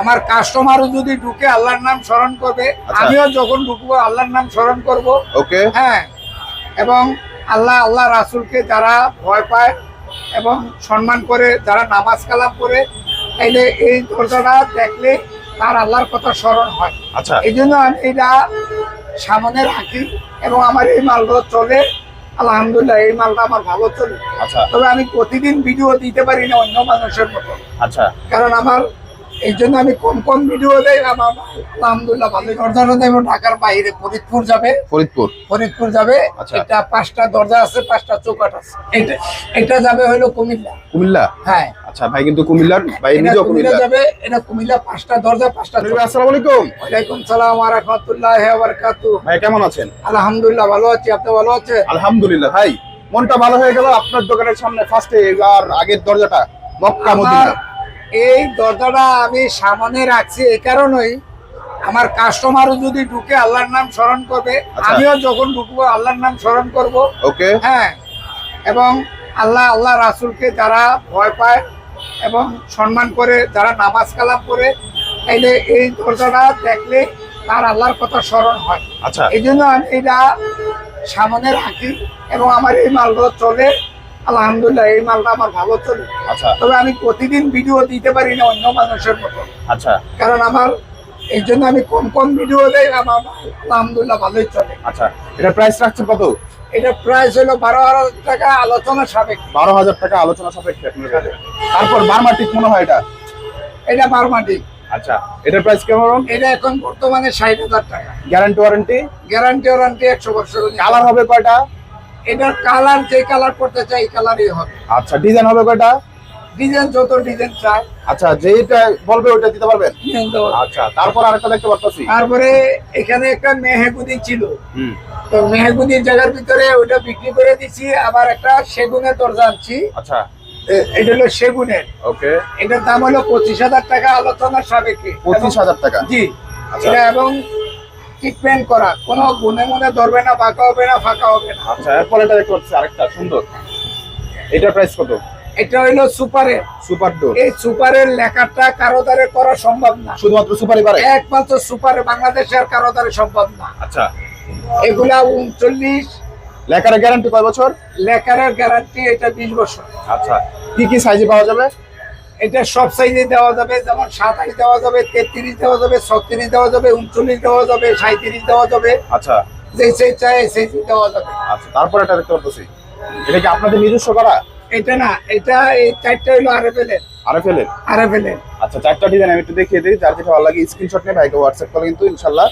আমার কাস্টমারও যদি ঢুকে আল্লাহর নাম স্মরণ করবে আচ্ছা। আমিও যখন ঢুকবো আল্লাহর নাম স্মরণ করব। ওকে হ্যাঁ এবং আল্লাহ আল্লাহ রাসুলকে যারা ভয় পায় এবং সম্মান করে যারা নামাজ কালাম করে তাইলে এই দরজাটা দেখলে তার আল্লাহর কথা স্মরণ হয়। আচ্ছা। এই জন্য আমি এটা সামনে রাখি এবং আমার এই মালগুলো চলে। আলহামদুলিল্লাহ এই মালটা আমার ভালো চলে। আচ্ছা। তবে আমি প্রতিদিন ভিডিও দিতে পারি না অন্য মানুষের মতো। আচ্ছা। কারণ আমার এই জন্য আমি কম কম ভিডিও দেই আলহামদুলিল্লাহ ভালো দরজাটা দেবো ঢাকার বাইরে ফরিদপুর যাবে। ফরিদপুর? ফরিদপুর যাবে। আচ্ছা। এটা পাঁচটা দরজা আছে পাঁচটা চৌকাট আছে। এটা এটা যাবে হলো কুমিল্লা। কুমিল্লা? হ্যাঁ। আচ্ছা ভাই কিন্তু কুমিল্লার ভাই নিজেও কুমিল্লা যাবে এটা কুমিল্লা পাঁচটা দরজা পাঁচটা আসসালামু আলাইকুম। ওয়ালাইকুম সালাম ওয়া রাহমাতুল্লাহি ওয়া বারাকাতুহু। ভাই কেমন আছেন? আলহামদুলিল্লাহ ভালো আছি। আপনি ভালো আছেন? আলহামদুলিল্লাহ ভাই মনটা ভালো হয়ে গেল। আপনার দোকানের সামনে ফার্স্টে আর আগের দরজাটা মক্কা মদিনা। এই দরজাটা আমি সামনে রাখছি এই কারণেই আমার কাস্টমারও যদি ঢুকে আল্লাহর নাম স্মরণ করবে আচ্ছা। আমিও যখন ঢুকবো আল্লাহর নাম স্মরণ করব। ওকে। হ্যাঁ এবং আল্লাহ আল্লাহ রাসুলকে যারা ভয় পায় এবং সম্মান করে যারা নামাজ কালাম করে তাইলে এই দরজাটা দেখলে তার আল্লাহর কথা স্মরণ হয়। আচ্ছা। এই জন্য আমি এটা সামনে রাখি এবং আমার এই মালটা চলে আলহামদুলিল্লাহ এই মালটা আমার ভালো চলে। আচ্ছা। তবে আমি প্রতিদিন ভিডিও দিতে পারি না অন্য মানুষের মতো। আচ্ছা। কারণ আমার এই জন্য আমি কম কম ভিডিও দেই আমার আলহামদুলিল্লাহ ভালোই চলে। আচ্ছা এটা প্রাইস রাখছেন কত? এটা প্রাইস হলো বারো হাজার টাকা আলোচনা সাপেক্ষ। বারো হাজার টাকা আলোচনা সাপেক্ষে তারপর বার্মাটিক মনে হয় এটা? এটা বারমাটি আচ্ছা এটার প্রাইস কেমন? এটা এখন বর্তমানে ষাট হাজার টাকা। গ্যারান্টি ওয়ারেন্টি গ্যারান্টি ওয়ারান্টি একশো বছর। কালার হবে কয়টা? এটার কালার যে কালার করতে চাই কালারই হবে। আচ্ছা ডিজাইন হবে কয়টা? ডিজাইন যত ডিজাইন চাই। আচ্ছা যেটা বলবে ওটা দিতে পারবেন? আচ্ছা তারপর আরেকটা দেখতে পারতেছি। তারপরে এখানে একটা মেহেগুদি ছিল। হুম। তো মেহেগুদির জায়গার ভিতরে ওইটা বিক্রি করে দিছি আবার একটা সেগুনের দরজা আনছি। আচ্ছা। এটা হলো সেগুনের। ওকে। এটার দাম হলো পঁচিশ হাজার টাকা আলোচনার সাপেক্ষে। পঁচিশ হাজার টাকা। জি। আচ্ছা। এবং ট্রিটমেন্ট করা। কোনো গুনে মুনে ধরবে না বাঁকা হবে না ফাঁকা হবে না। আচ্ছা এরপর এটা দেখতে পাচ্ছি আরেকটা সুন্দর। এটা প্রাইস কত? এটা হইল সুপারের সুপার ডোর এই সুপারের লেখাটা কারও দ্বারে করা সম্ভব না। শুধুমাত্র সুপারই পারে একমাত্র সুপারে বাংলাদেশে আর কারও দ্বারে সম্ভব না। আচ্ছা। এগুলা উনচল্লিশ। লেখার গ্যারান্টি কয় বছর? লেখারের গ্যারান্টি এটা বিশ বছর। আচ্ছা। কি কি সাইজে পাওয়া যাবে? এটা সব সাইজে দেওয়া যাবে যেমন সাতাশ দেওয়া যাবে তেত্রিশ দেওয়া যাবে ছত্রিশ দেওয়া যাবে উনচল্লিশ দেওয়া যাবে সাঁত্রিশ দেওয়া যাবে। আচ্ছা। যে সেই চাই সেই দেওয়া যাবে। আচ্ছা তারপর এটা দেখতে পারতেছি। এটা কি আপনাদের নিজস্ব করা? এটা না এটা এই চারটা হলো আরে পেলেন আরে ফেলেন আরে পেলেন আচ্ছা চারটা ডিজাইন আমি একটু দেখিয়ে দিই। যার যেটা ভালো লাগে স্ক্রিনশট নিয়ে ভাইকে হোয়াটসঅ্যাপ করে কিন্তু ইনশাল্লাহ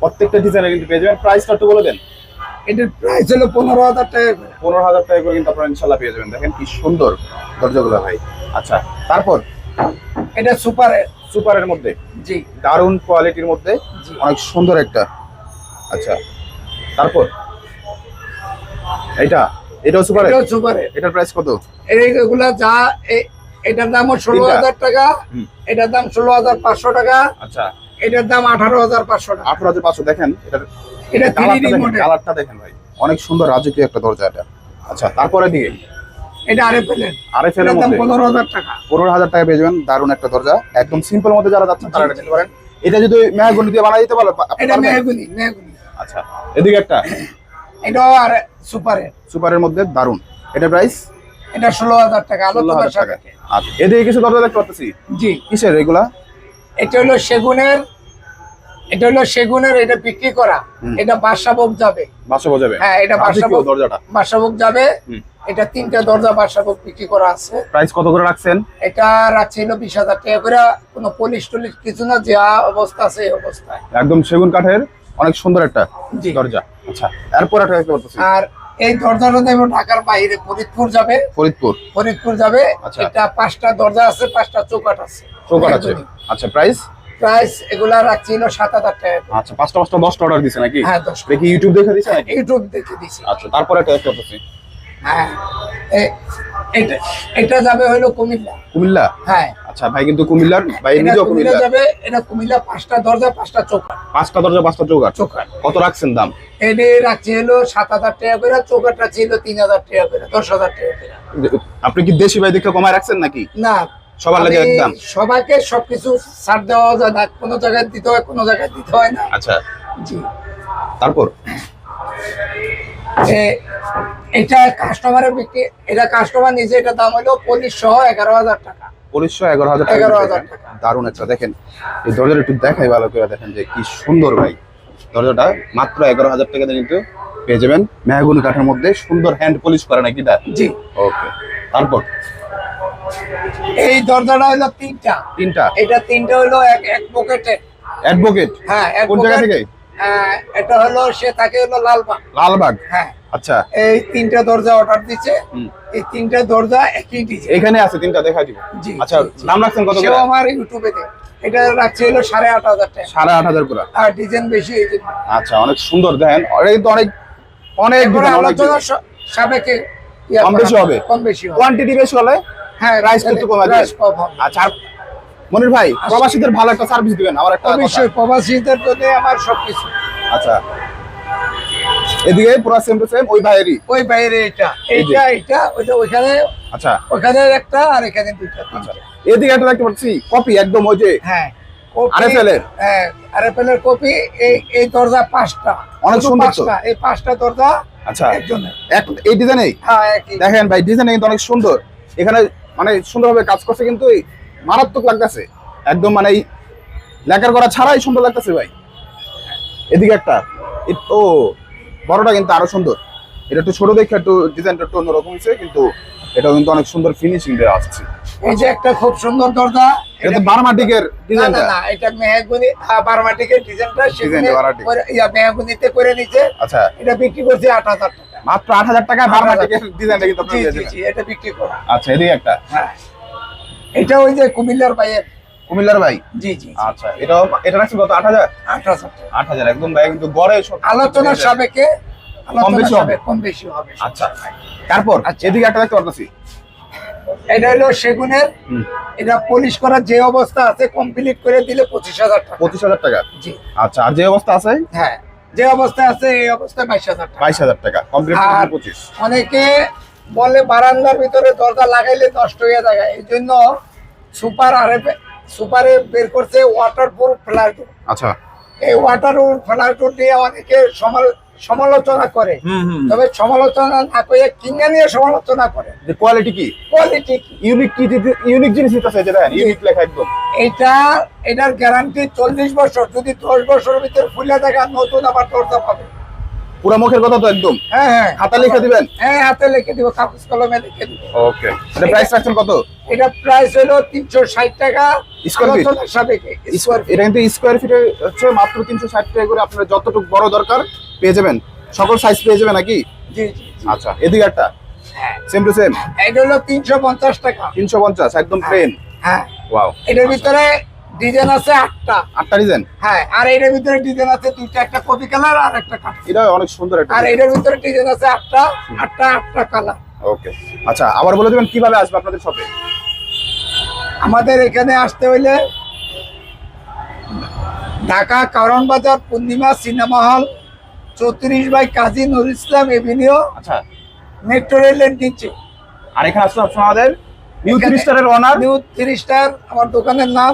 প্রত্যেকটা ডিজাইনে কিন্তু পেয়ে যাবেন। প্রাইসটা একটু বলে দেন। এটার প্রাইস হলো পনেরো হাজার টাকা করে। পনেরো হাজার টাকা করে কিন্তু আপনারা ইনশাল্লাহ পেয়ে যাবেন। দেখেন কি সুন্দর দরজাগুলো ভাই। আচ্ছা তারপর? এটা সুপারের সুপারের মধ্যে? জি। দারুণ কোয়ালিটির মধ্যে? অনেক সুন্দর একটা। আচ্ছা তারপর? এইটা? এটাও সুপারের এটাও সুপারের এটার প্রাইস কত? এইগুলা যা এটার দাম ষোলো হাজার টাকা। এটার দাম ষোলো হাজার পাঁচশো টাকা। আচ্ছা। এটার দাম আঠারো হাজার পাঁচশো টাকা। আঠারো হাজার পাঁচশো দেখেন এটার এটা কালারটা দেখেন ভাই। অনেক সুন্দর রাজকীয় একটা দরজা এটা। আচ্ছা তারপরে দিকে এটা মধ্যে। টাকা। পনেরো হাজার টাকা পেয়ে যাবেন দারুণ একটা দরজা। একদম সিম্পল মধ্যে যারা যাচ্ছেন তারা এটা নিতে পারেন। এটা যদি মেহাগুনি দিয়ে বানাই দিতে পারো এটা পারবেন? মেহগুনি মেহগুনি। আচ্ছা এদিকে একটা। আর সুপারের মধ্যে দারুণ। এটা প্রাইস এটা ষোলো হাজার টাকা ষোলো আলোচনার হাজার টাকা। আচ্ছা এদিকে কিছু দরজা দেখতে পাচ্ছি জি। কিসের এগুলা? এটা হলো সেগুনের এটা হলো সেগুনের এটা বিক্রি করা। এটা বাসাভোগ যাবে। বাসা বোঝাবে হ্যাঁ এটা বাসাভোগ দরজাটা। বাসাভোগ যাবে। এটা তিনটা দরজা বাসাভোগ বিক্রি করা আছে। প্রাইস কত করে রাখছেন? এটা রাখছে হলো বিশ হাজার টাকা করে। কোনো পলিশ টলিশ কিছু না যা অবস্থা আছে অবস্থায়। একদম সেগুন কাঠের অনেক সুন্দর একটা দরজা। আচ্ছা এরপর একটা দেখতে পাচ্ছি আর এই দরজাটা দেবো ঢাকার বাইরে ফরিদপুর যাবে। ফরিদপুর। ফরিদপুর যাবে। আচ্ছা। এটা পাঁচটা দরজা আছে পাঁচটা চৌকাট আছে। চৌকাট আছে। আচ্ছা প্রাইস? প্রাইস এগুলা রাখছি হলো সাত হাজার টাকা আচ্ছা পাঁচটা পাঁচটা দশটা অর্ডার দিছে নাকি? হ্যাঁ দশ দেখি ইউটিউব দেখে দিছে নাকি? ইউটিউব দেখে দিছি। আচ্ছা তারপরে একটা পাচ্ছি। হ্যাঁ এটা এটা যাবে হলো কুমিল্লা। কুমিল্লা? হ্যাঁ। আচ্ছা ভাই কিন্তু কুমিল্লার ভাই নিজেও কুমিল্লা কুমিল্লা যাবে এটা কুমিল্লা পাঁচটা দরজা পাঁচটা চৌকাট পাঁচটা দরজা পাঁচটা চৌকাট চৌকাট কত রাখছেন দাম? এনে রাখছি হলো সাত হাজার টাকা করে চৌকাট রাখছি হলো তিন হাজার টাকা করে দশ হাজার টাকা করে। আপনি কি দেশি ভাই দেখে কমায় রাখছেন নাকি? না সবার লাগে একদম। সবাইকে সবকিছু ছাড় দেওয়া যায় না কোনো জায়গায় দিতে হয় কোনো জায়গায় দিতে হয় না। আচ্ছা। জি। তারপর? এটা কাস্টমারের বিক্রি এটা কাস্টমার নিজে এটা দাম হলো পঁচিশ সহ এগারো হাজার টাকা। পঁচিশশো এগারো হাজার টাকা 11,000 দিতে হয়। দারুণ একটা দেখেন এই দরজাটা একটু দেখাই ভালো করে দেখেন যে কি সুন্দর ভাই। দরজাটা মাত্র এগারো হাজার টাকা কিন্তু পেয়ে যাবেন। মেহগুনি কাঠের মধ্যে সুন্দর হ্যান্ড পলিশ করা নাকি এটা জি। ওকে তারপর? এই দরজাটা হলো তিনটা। তিনটা? এটা তিনটা হলো এক এক পকেটে অ্যাডভোকেট হ্যাঁ কোন জায়গা থেকে? এটা হলো সে থাকে হলো লালবাগ। লালবাগ? হ্যাঁ। আচ্ছা। এই তিনটা দরজা অর্ডার দিচ্ছে এই তিনটা দরজা একই ডিজাইন এখানে আছে তিনটা দেখা দিব। জি, আচ্ছা। নাম রাখছেন কত করে? আমার ইউটিউবে দেয়। এটা রাখছে হলো সাড়ে আট হাজার টাকা। সাড়ে আট হাজার করে। আর ডিজাইন বেশি এই জন্য। আচ্ছা অনেক সুন্দর দেখেন। অনেক অনেক অনেক আলোচনা স- কম বেশি হবে? কম বেশি হবে। কোয়ান্টিটি বেশি হলে হ্যাঁ কমে আচ্ছা মনির ভাই প্রবাসীদের ভালো একটা সার্ভিস দিবেন আমার একটা অবশ্যই প্রবাসীদের জন্য আমার সবকিছু। আচ্ছা। এদিকে পুরো সেম টু সেম ওই ভাইয়েরই? ওই বাইরে এটা। এই এটা ওইটা ওইখানে আচ্ছা। ওখানে একটা আর এখানে দুইটা। আচ্ছা। এদিকে একটা দেখতে পাচ্ছি কপি একদম ওই যে হ্যাঁ কপি-? হ্যাঁ কপি এই এই দরজা পাঁচটা। অনেক সুন্দর তো। এই পাঁচটা দরজা আচ্ছা। একজনের। এক এই ডিজাইনে হ্যাঁ দেখেন ভাই ডিজাইন কিন্তু অনেক সুন্দর। এখানে মানে সুন্দরভাবে কাজ করছে কিন্তু মারাত্মক লাগতেছে। একদম মানে এই লেখার করা ছাড়াই সুন্দর লাগতেছে ভাই। এদিকে একটা ও বড়টা কিন্তু আরও সুন্দর। এটা একটু ছোট দেখে একটু ডিজাইনটা একটু অন্যরকম হয়েছে কিন্তু এটাও কিন্তু অনেক সুন্দর ফিনিশিং দেওয়া আসছে এই যে একটা খুব সুন্দর দরজা এটা বারমাটিকের ডিজাইনটা না, এটা মেহগুনি বারমাটিকের ডিজাইনটা সেখানে ইয়া মেহগুনিতে করে নিচে আচ্ছা। এটা বিক্রি করছে আট হাজার টাকা। মাত্র আট হাজার টাকা ডিজাইনটা কিন্তু এটা বিক্রি করা। আচ্ছা এদিকে একটা। হ্যাঁ। এটা ওই যে কুমিল্লার বাইয়ের কুমিল্লার ভাই? জি জি আচ্ছা এটা রাখছি কত? আট হাজার? আট হাজার টাকা। আট হাজার একদম ভাই কিন্তু গড়ে সব আলোচনার সাপেক্ষে আলোচনার বেশি হবে? কম বেশি হবে। আচ্ছা তারপর এদিকে একটা দেখতে পারতেছি। এটা হলো সেগুনের। এটা পলিশ করার যে অবস্থা আছে কমপ্লিট করে দিলে পঁচিশ হাজার টাকা। পঁচিশ হাজার টাকা। জি। আচ্ছা আর যে অবস্থা আছে? হ্যাঁ। যে অবস্থায় আছে এই অবস্থায় বাইশ হাজার টাকা। বাইশ হাজার টাকা কমপ্লিট পঁচিশ। অনেকে বলে বারান্দার ভিতরে দরজা লাগাইলে নষ্ট হয়ে যায়। এই জন্য সুপার আরে সুপারে বের করছে ওয়াটার প্রুফ ফ্ল্যাট আচ্ছা। এই ওয়াটার প্রুফ ফ্ল্যাট নিয়ে অনেকে সমাল- সমালোচনা করে। তবে সমালোচনা না করে কিনে নিয়ে সমালোচনা করে। যে কোয়ালিটি কি? কোয়ালিটি ইউনিক কি ইউনিক জিনিস আছে যেটা ইউনিক লেখা একদম। এটা এটার গ্যারান্টি চল্লিশ বছর যদি দশ বছরের ভিতরে ফুলে দেখা নতুন আবার দরজা পাবে। পুরো মুখের কথা তো একদম। হ্যাঁ হ্যাঁ। খাতা লিখে দিবেন? হ্যাঁ হাতে লিখে দিব কাগজ কলমে লিখে দিব। ওকে। এটা প্রাইস রাখছেন কত? এটা প্রাইস হলো তিনশো ষাট টাকা। Square feet? আলোচনার সাপেক্ষে স্কোয়ার এটা কিন্তু স্কোয়ার ফিটে হচ্ছে মাত্র তিনশো ষাট টাকা করে আপনার যতটুকু বড় দরকার পেয়ে যাবেন। সকল সাইজ পেয়ে যাবেন নাকি? জি জি। আচ্ছা এদিকে একটা। হ্যাঁ। সেম টু সেম এটা হলো তিনশো পঞ্চাশ টাকা। তিনশো পঞ্চাশ একদম প্লেন হ্যাঁ। ওয়াও এটার ভিতরে ডিজাইন আছে আটটা। আটটা ডিজাইন? হ্যাঁ আর এটার ভিতরে ডিজাইন আছে দুইটা একটা কপি কালার আর একটা কাঠ। এটা অনেক সুন্দর একটা আর এটার ভিতরে ডিজাইন আছে আটটা আটটা আটটা কালার। ওকে। আচ্ছা আবার বলে দেবেন কীভাবে আসবে আপনাদের শপে? আমাদের এখানে আসতে হইলে ঢাকা কারণ বাজার পূর্ণিমা সিনেমা হল চৌত্রিশ বাই কাজী নুর ইসলাম এভিনিউ আচ্ছা। মেট্রো রেলের নিচে। আর এখানে আসলে আমাদের নিউ থ্রি এখানে- স্টারের ওনার নিউ থ্রি স্টার আমার দোকানের নাম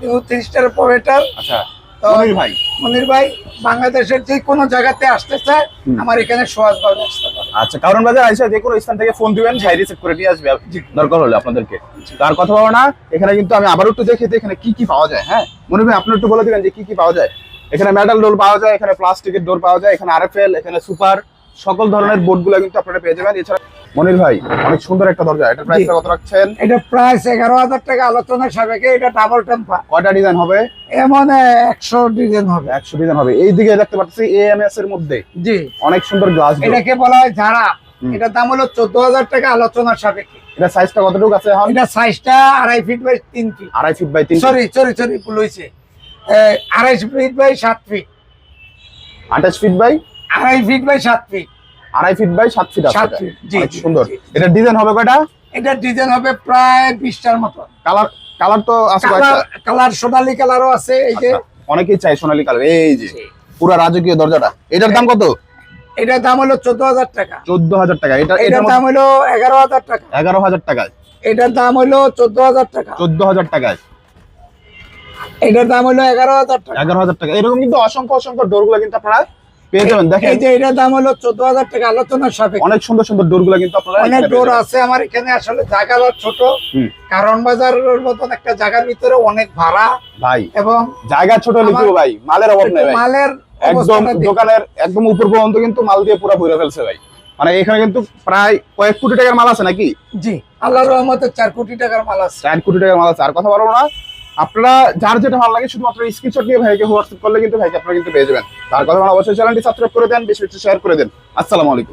নিউ থ্রি স্টার প্রোভাইডার আচ্ছা মনির ভাই। মনির ভাই বাংলাদেশের যে কোনো জায়গাতে আসতে চায় আমার এখানে আসতে পারে আচ্ছা কারণ বাজার আইসা যে কোনো স্থান থেকে ফোন দিবেন ভাই রিসিভ করে নিয়ে আসবে। দরকার হলে আপনাদেরকে। তার কথা বলো না এখানে কিন্তু আমি আবার একটু দেখে এখানে কি কি পাওয়া যায় হ্যাঁ? মনির ভাই আপনি একটু বলে দিবেন যে কি কি পাওয়া যায়। এখানে মেটাল ডোর পাওয়া যায় এখানে প্লাস্টিকের ডোর পাওয়া যায় এখানে আরএফএল এখানে সুপার সকল ধরনের বোর্ডগুলো কিন্তু আপনারা পেয়ে যাবেন। এছাড়া মনির ভাই অনেক সুন্দর একটা দরজা। এটা প্রাইসটা কত রাখছেন? এটা প্রাইস এগারো হাজার টাকা। আলোচনার সাপেক্ষে এটা ডাবল টেম্পার কয়টা ডিজাইন হবে? এমন একশো ডিজাইন হবে। একশো ডিজাইন হবে। এই দিকে দেখতে পাচ্ছি এএমএস এর মধ্যে। জি। অনেক সুন্দর গ্লাস এটাকে বলা হয় ঝাড়া। এটার দাম হলো চোদ্দ হাজার টাকা আলোচনার সাপেক্ষে। এটা সাইজটা কতটুকু আছে এখন? এটা সাইজটা আড়াই ফিট বাই তিন ফিট আড়াই ফিট বাই তিন সরি সরি সরি ভুল হয়েছে। এ, আড়াই ফিট বাই সাত ফিট আঠাশ ফিট বাই আড়াই ফিট বাই সাত ফিট আড়াই ফিট বাই সাত ফিট আছে সাত ফিট, জি, সুন্দর। এটা ডিজাইন হবে কয়টা? এটা ডিজাইন হবে প্রায় বিশটার মতো। কালার কালার তো আছে কালার সোনালী কালারও আছে এই যে। আচ্ছা, অনেকেই চাই সোনালী কালার এই যে। পুরো রাজকীয় দরজাটা। এটার দাম কত? এটার দাম হলো চোদ্দ হাজার টাকা। চোদ্দ হাজার টাকা। এটা এটার এটার দাম হলো এগারো হাজার টাকা। এগারো হাজার টাকা এটার দাম হলো চোদ্দ হাজার টাকা। চোদ্দ হাজার টাকায়। এটার দাম হলো এগারো হাজার টাকা। এগারো হাজার টাকা। এরকম কিন্তু অসংখ্য অসংখ্য ডোরগুলো কিন্তু আপনারা পেয়ে যাবেন। দেখেন। এই যে এটার দাম হলো চোদ্দ হাজার টাকা আলোচনার সাপেক্ষে। অনেক সুন্দর সুন্দর ডোরগুলো কিন্তু আপনারা অনেক ডোর আছে আমার এখানে আসলে জায়গা ছোট। কারণ বাজারের মতন একটা জায়গার ভিতরে অনেক ভাড়া। ভাই এবং জায়গা ছোট লিখব ভাই? মালের অভাব নেই ভাই। মালের একদম দোকানের একদম উপর পর্যন্ত কিন্তু মাল দিয়ে পুরো ভরে ফেলছে ভাই। মানে এখানে কিন্তু প্রায় কয়েক কোটি টাকার মাল আছে নাকি? জি আল্লাহর রহমতে চার কোটি টাকার মাল আছে। চার কোটি টাকার মাল আছে। আর কথা বলব না আপনারা, যার যেটা ভালো লাগে, শুধুমাত্র স্ক্রিনশট নিয়ে ভাইকে হোয়াটসঅ্যাপ করলে কিন্তু ভাইকে আপনারা কিন্তু পেয়ে যাবেন। তার কথা অবশ্যই চ্যানেলটি সাবস্ক্রাইব করে দেন, বেশি বেশি শেয়ার করে দেন। আসসালামু আলাইকুম।